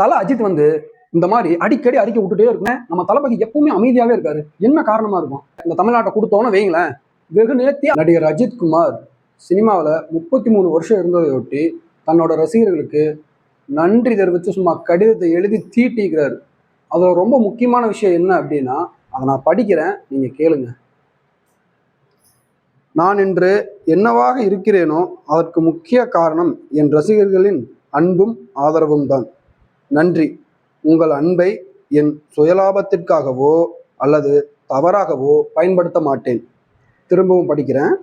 தலை அஜித் வந்து இந்த மாதிரி அடிக்கடி அறிக்கை விட்டுட்டே இருக்குங்க. நம்ம தளபதி எப்பவுமே அமைதியாவே இருக்காரு. என்ன காரணமா இருக்கும்? இந்த தமிழ்நாட்டை கொடுத்தோன்னு வைங்களேன். வெகு நேர்த்தியா நடிகர் அஜித் குமார் சினிமாவில் முப்பத்தி மூணு வருஷம் இருந்ததையொட்டி தன்னோட ரசிகர்களுக்கு நன்றி தெரிவித்து சும்மா கடிதத்தை எழுதி தீட்டிக்கிறார். அதில் ரொம்ப முக்கியமான விஷயம் என்ன அப்படின்னா அதை நான் படிக்கிறேன். நீங்கள் கேளுங்க. நான் இன்று என்னவாக இருக்கிறேனோ அதற்கு முக்கிய காரணம் என் ரசிகர்களின் அன்பும் ஆதரவும் தான் நன்றி. உங்கள் அன்பை என் சுயலாபத்திற்காகவோ அல்லது தவறாகவோ பயன்படுத்த மாட்டேன். திரும்பவும் படிக்கிறேன்.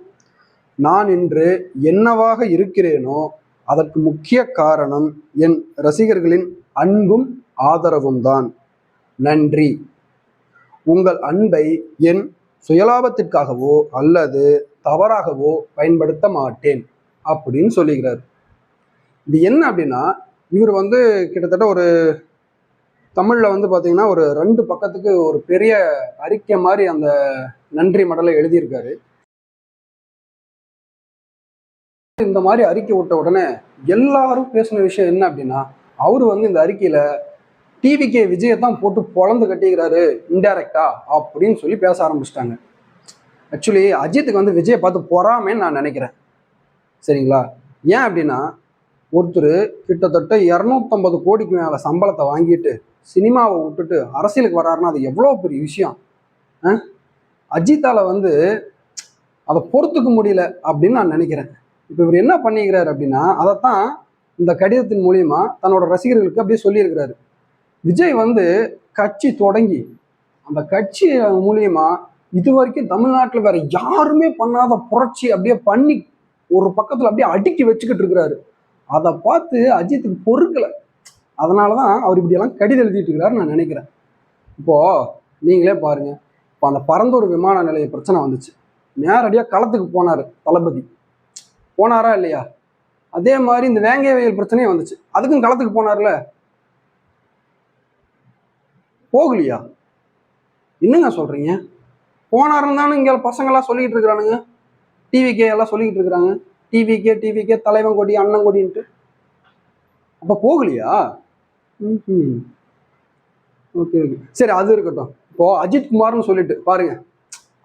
நான் இன்று என்னவாக இருக்கிறேனோ அதற்கு முக்கிய காரணம் என் ரசிகர்களின் அன்பும் ஆதரவும் தான். நன்றி. உங்கள் அன்பை என் சுயலாபத்திற்காகவோ அல்லது தவறாகவோ பயன்படுத்த மாட்டேன். அப்படின்னு சொல்லுகிறார். இது என்ன அப்படின்னா இவர் வந்து கிட்டத்தட்ட ஒரு தமிழில் வந்து பார்த்தீங்கன்னா ஒரு ரெண்டு பக்கத்துக்கு ஒரு பெரிய அறிக்கை மாதிரி அந்த நன்றி மடலை எழுதியிருக்காரு. இந்த மாதிரி அறிக்கை விட்ட உடனே எல்லாரும் பேசின விஷயம் என்ன அப்படின்னா அவர் வந்து இந்த அறிக்கையில் டிவிகே விஜயத்தான் போட்டு பொழந்து கட்டிக்கிறாரு இன்டைரக்டா அப்படின்னு சொல்லி பேச ஆரம்பிச்சிட்டாங்க. ஆக்சுவலி அஜித்துக்கு வந்து விஜயை பார்த்து பொறாமேன்னு நான் நினைக்கிறேன். சரிங்களா? ஏன் அப்படின்னா ஒருத்தர் கிட்டத்தட்ட இரநூத்தம்பது கோடிக்கு மேலே சம்பளத்தை வாங்கிட்டு சினிமாவை விட்டுட்டு அரசியலுக்கு வராருன்னா அது எவ்வளோ பெரிய விஷயம்? ஆ? அஜித்தால வந்து அதை பொறுத்துக்க முடியல அப்படின்னு நான் நினைக்கிறேன். இப்போ இவர் என்ன பண்ணிக்கிறாரு அப்படின்னா அதைத்தான் இந்த கடிதத்தின் மூலியமா தன்னோட ரசிகர்களுக்கு அப்படியே சொல்லியிருக்கிறாரு. விஜய் வந்து கட்சி தொடங்கி அந்த கட்சி மூலியமா இது வரைக்கும் தமிழ்நாட்டில் வேற யாருமே பண்ணாத புரட்சி அப்படியே பண்ணி ஒரு பக்கத்தில் அப்படியே அடுக்கி வச்சுக்கிட்டு இருக்கிறாரு. அதை பார்த்து அஜித்துக்கு பொறுக்கலை. அதனால தான் அவர் இப்படியெல்லாம் கடிதம் எழுதிட்டு இருக்கிறாரு நான் நினைக்கிறேன். இப்போ நீங்களே பாருங்கள் இப்போ அந்த பரந்தூர் விமான நிலைய பிரச்சனை வந்துச்சு. நேரடியாக களத்துக்கு போனார் தளபதி. போனாரா இல்லையா? அதே மாதிரி இந்த வேங்கை வயல் பிரச்சனையும் வந்துச்சு. அதுக்கும் களத்துக்கு போனார்ல. போகலையா? என்னங்க சொல்கிறீங்க போனாருன்னு தானே இங்கே பசங்களாம் சொல்லிக்கிட்டு இருக்கிறானுங்க. டிவிக்கே எல்லாம் சொல்லிக்கிட்டு இருக்கிறாங்க. டிவிகே டிவிகே தலைவன் கொடி அண்ணன் கொடின்ட்டு அப்போ போகலையா? ம் ஓகே ஓகே. சரி அது இருக்கட்டும். இப்போ அஜித் குமார்னு சொல்லிட்டு பாருங்க.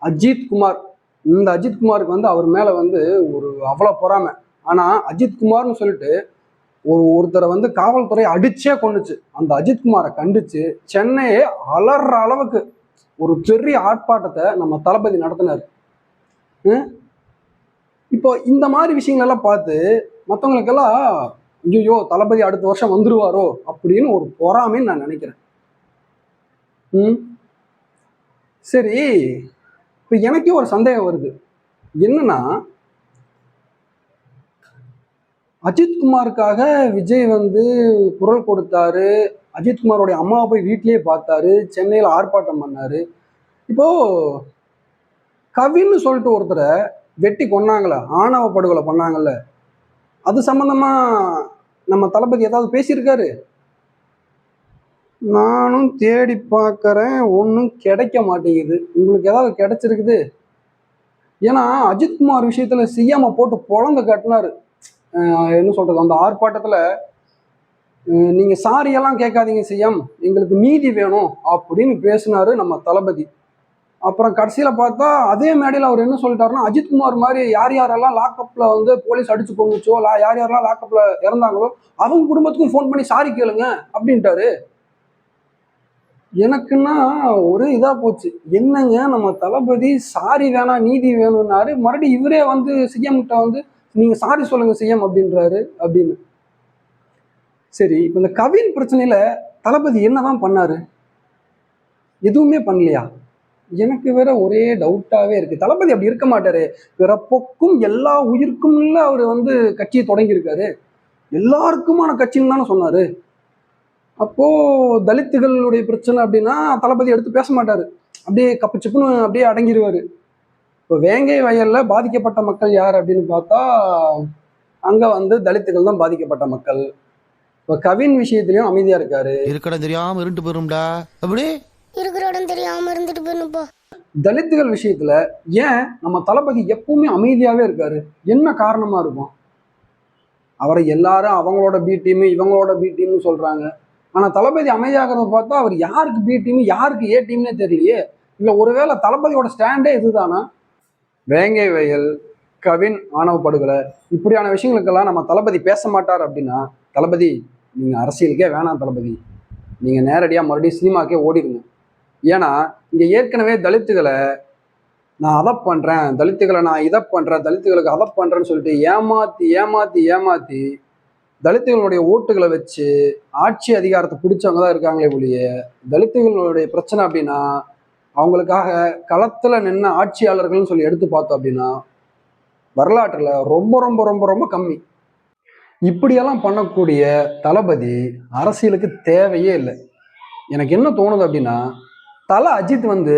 அஜித் குமார். இந்த அஜித் குமாருக்கு வந்து அவர் மேலே வந்து ஒரு அவ்வளோ பொறாமை. ஆனால் அஜித் குமார்னு சொல்லிட்டு ஒரு ஒருத்தரை வந்து காவல்துறை அடிச்சே கொண்டுச்சு அந்த அஜித் குமாரை கண்டிச்சு சென்னையே அலற அளவுக்கு ஒரு பெரிய ஆர்ப்பாட்டத்தை நம்ம தளபதி நடத்தினார்? இப்போ இந்த மாதிரி விஷயங்களெல்லாம் பார்த்து மற்றவங்களுக்கெல்லாம் ஐயோ தளபதி அடுத்த வருஷம் வந்துருவாரோ அப்படின்னு ஒரு பொறாமைன்னு நான் நினைக்கிறேன். ம்? சரி இப்போ எனக்கே ஒரு சந்தேகம் வருது. என்னன்னா அஜித்குமாருக்காக விஜய் வந்து குரல் கொடுத்தாரு. அஜித்குமாரோடைய அம்மாவை போய் வீட்லேயே பார்த்தாரு. சென்னையில் ஆர்ப்பாட்டம் பண்ணாரு. இப்போ கவின்னு சொல்லிட்டு ஒருத்தரை வெட்டி கொன்னாங்களே ஆணவ படுகொலை பண்ணாங்கல்ல. அது சம்பந்தமா நம்ம தளபதி ஏதாவது பேசியிருக்காரு? நானும் தேடி பார்க்கறேன் ஒன்றும் கிடைக்க மாட்டேங்குது. உங்களுக்கு ஏதாவது கிடைச்சிருக்குது? ஏன்னா அஜித்குமார் விஷயத்தில் சிஎம் போட்டு பொழந்து கட்டினார். என்ன சொல்கிறது அந்த ஆர்ப்பாட்டத்தில் நீங்கள் சாரியெல்லாம் சாரி எல்லாம் கேட்காதீங்க சிஎம். எங்களுக்கு நீதி வேணும் அப்படின்னு பேசினாரு நம்ம தளபதி. அப்புறம் கடைசியில் பார்த்தா அதே மேடையில் அவர் என்ன சொல்லிட்டாருன்னா அஜித்குமார் மாதிரி யார் யாரெல்லாம் லாக்அப்பில் வந்து போலீஸ் அடிச்சு கொண்டுச்சோ லா யார் யாரெல்லாம் லாக்அப்பில் இறந்தாங்களோ அவங்க குடும்பத்துக்கும் ஃபோன் பண்ணி சாரி கேளுங்க அப்படின்ட்டாரு. எனக்குன்னா ஒரு இதாக போச்சு. என்னங்க நம்ம தளபதி சாரி வேணாம் நீதி வேணும்னாரு மறுபடியும் இவரே வந்து சிஎம் கிட்ட வந்து நீங்கள் சாரி சொல்லுங்கள் சிஎம் அப்படின்றாரு அப்படின்னு. சரி இப்போ இந்த கவின் பிரச்சனையில் தளபதி என்னதான் பண்ணாரு? எதுவுமே பண்ணலையா? எனக்கு வேற ஒரே டவுட்டாவே இருக்கு. தளபதி அப்படி இருக்க மாட்டாரு. பிறப்புக்கும் எல்லா உயிருக்கும் அவர் வந்து கட்சியை தொடங்கியிருக்காரு. எல்லாருக்குமான கட்சின்னு தானே சொன்னாரு. அப்போ தலித்துகளுடைய பிரச்சனை அப்படின்னா தளபதி எடுத்து பேச மாட்டாரு. அப்படியே கப்பு சிப்புன்னு அப்படியே அடங்கிடுவார் இப்போ வேங்கை வயலில் பாதிக்கப்பட்ட மக்கள் யார் அப்படின்னு பார்த்தா அங்கே வந்து தலித்துகள் தான் பாதிக்கப்பட்ட மக்கள். இப்போ கவின் விஷயத்துலையும் அமைதியாக இருக்காரு. இருக்கடம் தெரியாமல் இருண்டு போயிரும்டா. அப்படி இருக்கிற இடம் தெரியாம இருந்துட்டு போயிருப்பா தலித்துகள் விஷயத்துல ஏன் நம்ம தளபதி எப்பவுமே அமைதியாவே இருக்காரு? என்ன காரணமா இருக்கும்? அவரை எல்லாரும் அவங்களோட பி டீம் இவங்களோட பி டீம்னு சொல்றாங்க. ஆனா தளபதி அமைதியாகிறத பார்த்தா அவர் யாருக்கு பி டீம் யாருக்கு ஏ டீம்னே தெரியலையே. இல்ல ஒருவேளை தளபதியோட ஸ்டாண்டே இதுதானா? வேங்கை வயல் கவின் ஆணவ படுகொலை இப்படியான விஷயங்களுக்கெல்லாம் நம்ம தளபதி பேச மாட்டார் அப்படின்னா தளபதி நீங்க அரசியலுக்கே வேணாம் தளபதி. நீங்க நேரடியாக மறுபடியும் சினிமாக்கே ஓடிடுங்க. ஏன்னா இங்க ஏற்கனவே தலித்துகளை நான் அதை பண்றேன் தலித்துகளை நான் இதை பண்றேன் தலித்துகளுக்கு அதை பண்றேன்னு சொல்லிட்டு ஏமாத்தி ஏமாத்தி ஏமாத்தி தலித்துகளுடைய ஓட்டுகளை வச்சு ஆட்சி அதிகாரத்தை பிடிச்சவங்க தான் இருக்காங்களே ஒழிய தலித்துகளுடைய பிரச்சனை அப்படின்னா அவங்களுக்காக களத்துல நின்ன ஆட்சியாளர்கள்னு சொல்லி எடுத்து பார்த்தோம் அப்படின்னா வரலாற்றுல ரொம்ப ரொம்ப ரொம்ப ரொம்ப கம்மி. இப்படியெல்லாம் பண்ணக்கூடிய தளபதி அரசியலுக்கு தேவையே இல்லை. எனக்கு என்ன தோணுது அப்படின்னா தல அஜித் வந்து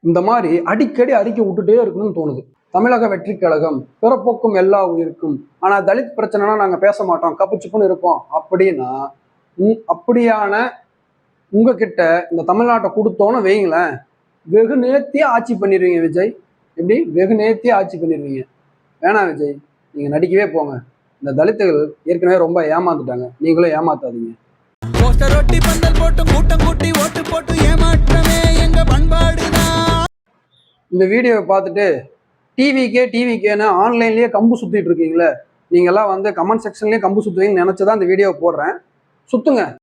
இந்த மாதிரி அடிக்கடி அறிக்கை விட்டுட்டே இருக்கணும்னு தோணுது. தமிழக வெற்றி கழகம் பிறப்போக்கும் எல்லா உயிருக்கும். ஆனா தலித் பிரச்சனைனா நாங்க பேச மாட்டோம் கப்புச்சுப்புன்னு இருப்போம். அப்படின்னா அப்படியான உங்ககிட்ட இந்த தமிழ்நாட்டை கொடுத்தோன்னு வைங்களேன் வெகு நேர்த்தியா ஆட்சி பண்ணிடுவீங்க விஜய். எப்படி? வெகு நேர்த்தியா ஆட்சி பண்ணிடுவீங்க. வேணாம் விஜய் நீங்க நடிக்கவே போங்க. இந்த தலித்துகள் ஏற்கனவே ரொம்ப ஏமாந்துட்டாங்க. நீங்களும் ஏமாத்தாதீங்க. போஸ்டர் பந்தல் போட்டு கூட்டம் கூட்டி ஓட்டு போட்டு ஏமா இந்த வீடியோவை பார்த்துட்டு டிவிக்கே டிவிக்கேன்னு ஆன்லைன்லேயே கம்பு சுற்றிட்டு இருக்கீங்களே நீங்கள்லாம் வந்து கமெண்ட் செக்ஷன்லேயே கம்பு சுற்றுவீங்கன்னு நினச்சி தான் இந்த வீடியோவை போடுறேன். சுற்றுங்க